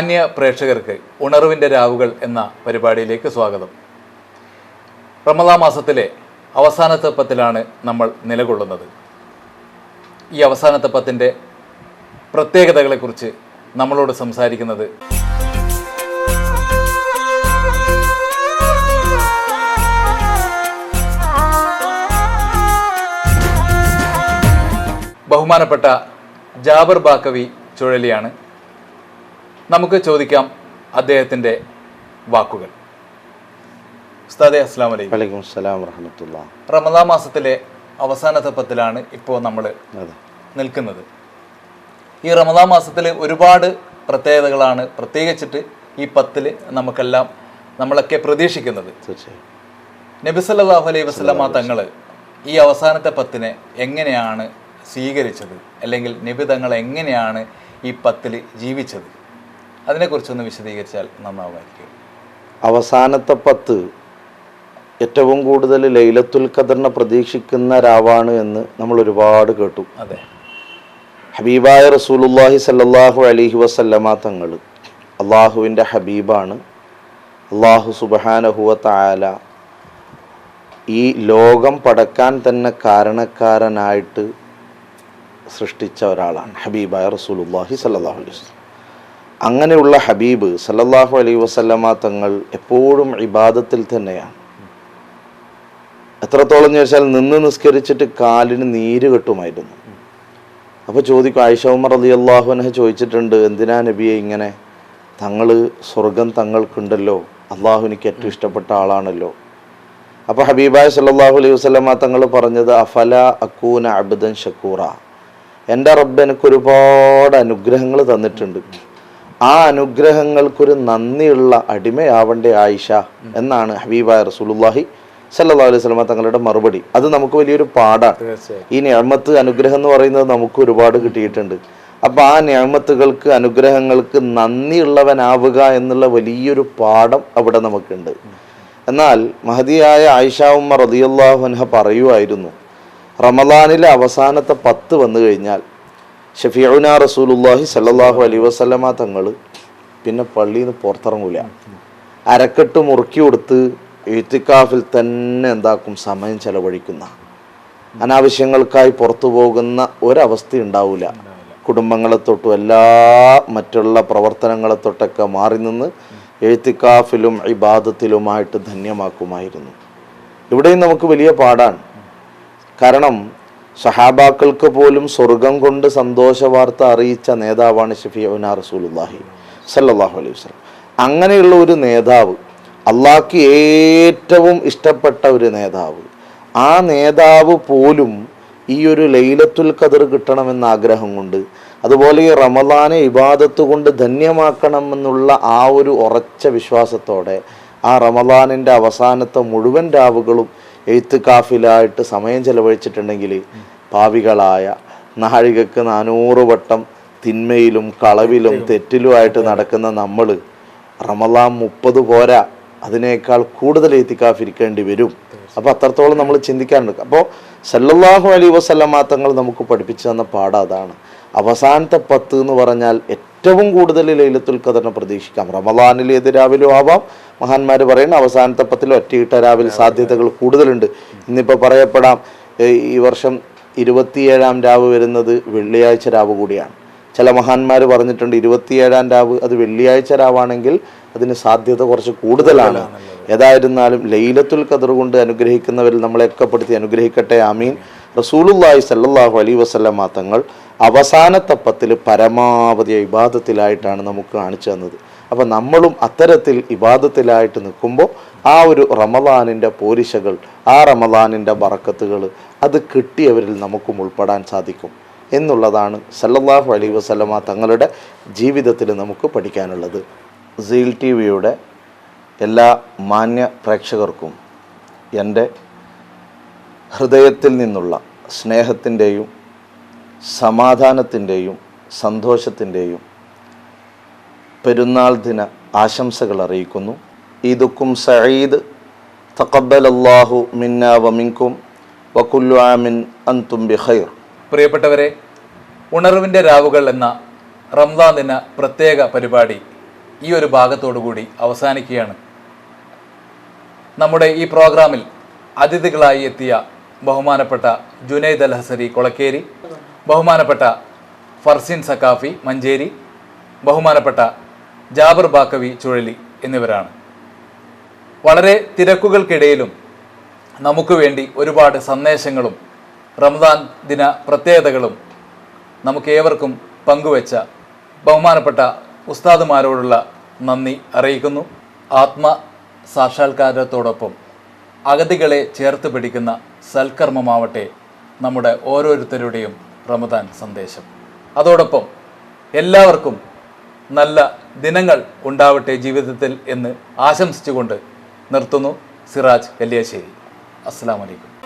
മാന്യ പ്രേക്ഷകർക്ക് ഉണർവിന്റെ രാവുകൾ എന്ന പരിപാടിയിലേക്ക് സ്വാഗതം. റമദാ മാസത്തിലെ അവസാനത്തെ പത്തിലാണ് നമ്മൾ നിലകൊള്ളുന്നത്. ഈ അവസാനത്തെ പത്തിന്റെ പ്രത്യേകതകളെക്കുറിച്ച് നമ്മളോട് സംസാരിക്കുന്നത് ബഹുമാനപ്പെട്ട ജാബർ ബാക്കവി ചുഴലിയാണ്. നമുക്ക് ചോദിക്കാം അദ്ദേഹത്തിന്റെ വാക്കുകൾ. ഉസ്താദെ അസ്സാം വലൈക്കും വലൈക്കും സ്സലാം വറഹമത്തുള്ള. റമദാ മാസത്തിലെ അവസാന തപ്പത്തിലാണ് ഇപ്പോൾ നമ്മൾ അതെ. നിൽക്കുന്നത്. ഈ റമദാ മാസത്തിൽ ഒരുപാട് പ്രത്യേകതകളാണ് പ്രത്യേകിച്ചിട്ട് ഈ പത്തിൽ നമുക്കെല്ലാം നമ്മളൊക്കെ പ്രതീക്ഷിക്കുന്നത്. തീർച്ചയായും. നബി സല്ലല്ലാഹു അലൈഹി വസല്ലമ തങ്ങൾ ഈ അവസാനത്തെ പത്തിനെ എങ്ങനെയാണ് സ്വീകരിച്ചത്? അല്ലെങ്കിൽ നബി തങ്ങൾ എങ്ങനെയാണ് ഈ പത്തിൽ ജീവിച്ചത്? അതിനെക്കുറിച്ചൊന്ന് വിശദീകരിച്ചാൽ നന്നാവുമായിരിക്കും. അവസാനത്തെ പത്ത് ഏറ്റവും കൂടുതൽ ലൈലത്തുൽ ഖദറിനെ പ്രതീക്ഷിക്കുന്ന രാവാണ് എന്ന് നമ്മൾ ഒരുപാട് കേട്ടു. അതെ. ഹബീബായ റസൂലുല്ലാഹി സല്ലാഹു അലൈഹി വസല്ലമ തങ്ങൾ അള്ളാഹുവിന്റെ ഹബീബാണ്. അള്ളാഹു സുബഹാനഹുവ താല ഈ ലോകം പടക്കാൻ തന്നെ കാരണക്കാരനായിട്ട് സൃഷ്ടിച്ച ഒരാളാണ് ഹബീബായ റസൂലുല്ലാഹി സല്ലാഹു അലൈഹി വസല്ലം. അങ്ങനെയുള്ള ഹബീബ് സല്ലല്ലാഹു അലൈ വസല്ലമ തങ്ങൾ എപ്പോഴും ഇബാദത്തിൽ തന്നെയാണ്. എത്രത്തോളം എന്ന് ചോദിച്ചാൽ നിന്ന് നിസ്കരിച്ചിട്ട് കാലിന് നീര് കെട്ടുമായിരുന്നു. അപ്പോൾ ചോദിക്കും ആയിഷ ഉമർ അലി അള്ളാഹുനഹ ചോദിച്ചിട്ടുണ്ട് എന്തിനാ നബിയെ ഇങ്ങനെ? തങ്ങൾ സ്വർഗം തങ്ങൾക്കുണ്ടല്ലോ അള്ളാഹു എനിക്ക് ഏറ്റവും ഇഷ്ടപ്പെട്ട ആളാണല്ലോ. അപ്പോൾ ഹബീബായ സല്ലല്ലാഹു അലൈഹി വസല്ലമ തങ്ങൾ പറഞ്ഞത് അഫല അക്കൂന അബ്ദൻ ഷക്കൂറ എന്റെ റബ്ബ് എനിക്ക് ഒരുപാട് അനുഗ്രഹങ്ങൾ തന്നിട്ടുണ്ട്. ആ അനുഗ്രഹങ്ങൾക്കൊരു നന്ദിയുള്ള അടിമയാവണ്ടേ ആയിഷ എന്നാണ് ഹബീബായ റസൂലുള്ളാഹി സല്ലാ അലൈഹി വസല്ലമ തങ്ങളുടെ മറുപടി. അത് നമുക്ക് വലിയൊരു പാടാണ് ഈ ഞാമത്ത് അനുഗ്രഹം എന്ന് പറയുന്നത് നമുക്ക് ഒരുപാട് കിട്ടിയിട്ടുണ്ട്. അപ്പൊ ആ ഞാമത്തുകൾക്ക് അനുഗ്രഹങ്ങൾക്ക് നന്ദിയുള്ളവനാവുക എന്നുള്ള വലിയൊരു പാഠം അവിടെ നമുക്കുണ്ട്. എന്നാൽ മഹതിയായ ആയിഷ ഉമ്മ റളിയല്ലാഹു അൻഹ പറയുമായിരുന്നു റമദാനിലെ അവസാനത്തെ പത്ത് വന്നു കഴിഞ്ഞാൽ ഷഫീഉന റസൂലുള്ളാഹി സല്ലല്ലാഹു അലൈഹി വസല്ലമ തങ്ങൾ പിന്നെ പള്ളിയിൽ നിന്ന് പുറത്തിറങ്ങൂല. അരക്കെട്ട് മുറുക്കി കൊടുത്ത് എഴുത്തിക്കാഫിൽ തന്നെ എന്താക്കും സമയം ചെലവഴിക്കുന്ന. അനാവശ്യങ്ങൾക്കായി പുറത്തു പോകുന്ന ഒരവസ്ഥ ഉണ്ടാവില്ല കുടുംബങ്ങളെ തൊട്ടും എല്ലാ മറ്റുള്ള പ്രവർത്തനങ്ങളെ തൊട്ടൊക്കെ മാറി നിന്ന് എഴുത്തിക്കാഫിലും ഇബാദത്തിലുമായിട്ട് ധന്യമാക്കുമായിരുന്നു. ഇവിടെയും നമുക്ക് വലിയ പാടാണ്. കാരണം സഹാബാക്കൾക്ക് പോലും സ്വർഗം കൊണ്ട് സന്തോഷ വാർത്ത അറിയിച്ച നേതാവാണ് ഷഫിയുന റസൂലുല്ലാഹി സല്ലാഹു അലൈഹി വസ്ലം അങ്ങനെയുള്ള ഒരു നേതാവ് അള്ളാഹ്ക്ക് ഏറ്റവും ഇഷ്ടപ്പെട്ട ഒരു നേതാവ് ആ നേതാവ് പോലും ഈ ഒരു ലൈലത്തുൽ ഖദർ കിട്ടണമെന്ന ആഗ്രഹം കൊണ്ട് അതുപോലെ ഈ റമദാനെ ഇബാദത്ത് കൊണ്ട് ധന്യമാക്കണമെന്നുള്ള ആ ഒരു ഉറച്ച വിശ്വാസത്തോടെ ആ റമദാനിന്റെ അവസാനത്തെ മുഴുവൻ രാവുകളും എഴുത്ത് കാഫിലായിട്ട് സമയം ചെലവഴിച്ചിട്ടുണ്ടെങ്കിൽ പാവികളായ നാഴികക്ക് നാനൂറ് വട്ടം തിന്മയിലും കളവിലും തെറ്റിലുമായിട്ട് നടക്കുന്ന നമ്മൾ റമലാ മുപ്പത് പോരാ. അതിനേക്കാൾ കൂടുതൽ എത്തിക്കാഫിരിക്കേണ്ടി വരും. അപ്പോൾ അത്രത്തോളം നമ്മൾ ചിന്തിക്കാനുണ്ട്. അപ്പോൾ സല്ലല്ലാഹു അലൈഹി വസല്ലമ തങ്ങൾ നമുക്ക് പഠിപ്പിച്ചു തന്ന പാഠം അതാണ്. അവസാനത്തെ പത്ത് എന്ന് പറഞ്ഞാൽ ഏറ്റവും കൂടുതൽ ലൈലത്തുൽ ഖദറിനെ പ്രതീക്ഷിക്കാം. റമദാനിൽ ഏത് രാവിലും ആവാം. മഹാന്മാർ പറയുന്ന അവസാനത്തെ പത്തിൽ ഒറ്റയിട്ട രാവിൽ സാധ്യതകൾ കൂടുതലുണ്ട്. ഇന്നിപ്പോൾ പറയപ്പെടാം ഈ വർഷം ഇരുപത്തിയേഴാം രാവ് വരുന്നത് വെള്ളിയാഴ്ച രാവ് കൂടിയാണ്. ചില മഹാന്മാർ പറഞ്ഞിട്ടുണ്ട് ഇരുപത്തിയേഴാം രാവ് അത് വെള്ളിയാഴ്ച രാവാണെങ്കിൽ അതിന് സാധ്യത കുറച്ച് കൂടുതലാണ്. ഏതായിരുന്നാലും ലൈലത്തുൽ ഖദർ കൊണ്ട് അനുഗ്രഹിക്കുന്നവരിൽ നമ്മളെയൊക്കെ പെടുത്തി അനുഗ്രഹിക്കട്ടെ. ആമീൻ. റസൂലുല്ലാഹി സല്ലാഹു അലൈഹി വസല്ലമ തങ്ങൾ അവസാനത്തെ പത്തിൽ പരമാവധി ഇബാദത്തിലായിട്ടാണ് നമുക്ക് കാണിച്ചു തന്നത്. അപ്പം നമ്മളും അത്തരത്തിൽ ഇബാദത്തിലായിട്ട് നിൽക്കുമ്പോൾ ആ ഒരു റമദാനിന്റെ പോരിശകൾ ആ റമദാനിന്റെ ബറക്കത്തുകൾ അത് കിട്ടിയവരിൽ നമുക്കും ഉൾപ്പെടാൻ സാധിക്കും എന്നുള്ളതാണ് സല്ലല്ലാഹു അലൈഹി വസല്ലമ തങ്ങളുടെ ജീവിതത്തിൽ നമുക്ക് പഠിക്കാനുള്ളത്. സീൽ ടി വിയുടെ എല്ലാ മാന്യ പ്രേക്ഷകർക്കും എന്റെ ഹൃദയത്തിൽ നിന്നുള്ള സ്നേഹത്തിന്റെയും സമാധാനത്തിന്റെയും സന്തോഷത്തിന്റെയും പെരുന്നാൾ ദിന ആശംസകൾ അറിയിക്കുന്നു. ഈദുക്കും സഈദ് തഖബ്ബൽ അല്ലാഹു മിന്ന വമിൻകും വകുല്ലു ആമിൻ അൻതും ബിഖൈർ പ്രിയപ്പെട്ടവരെ ഉണർവിന്റെ രാവുകൾ എന്ന റംസാൻ ദിന പ്രത്യേക പരിപാടി ഈ ഒരു ഭാഗത്തോടുകൂടി അവസാനിക്കുകയാണ്. നമ്മുടെ ഈ പ്രോഗ്രാമിൽ അതിഥികളായി എത്തിയ ബഹുമാനപ്പെട്ട ജുനൈദ് അൽ ഹസരി കൊളക്കേരി ബഹുമാനപ്പെട്ട ഫർസിൻ സക്കാഫി മഞ്ചേരി ബഹുമാനപ്പെട്ട ജാബർ ബാക്കവി ചുഴലി എന്നിവരാണ്. വളരെ തിരക്കുകൾക്കിടയിലും നമുക്ക് വേണ്ടി ഒരുപാട് സന്ദേശങ്ങളും റമദാൻ ദിന പ്രത്യേകതകളും നമുക്ക് ഏവർക്കും പങ്കുവെച്ച ബഹുമാനപ്പെട്ട ഉസ്താദുമാരോടുള്ള നന്ദി അറിയിക്കുന്നു. ആത്മ സാക്ഷാത്കാരത്തോടൊപ്പം അഗതികളെ ചേർത്ത് പിടിക്കുന്ന സൽക്കർമ്മമാവട്ടെ നമ്മുടെ ഓരോരുത്തരുടെയും റമദാൻ സന്ദേശം. അതോടൊപ്പം എല്ലാവർക്കും നല്ല ദിനങ്ങൾ ഉണ്ടാവട്ടെ ജീവിതത്തിൽ എന്ന് ആശംസിച്ചുകൊണ്ട് നിർത്തുന്നു സിറാജ് കല്യാശ്ശേരി. അസ്സാം വലൈക്കും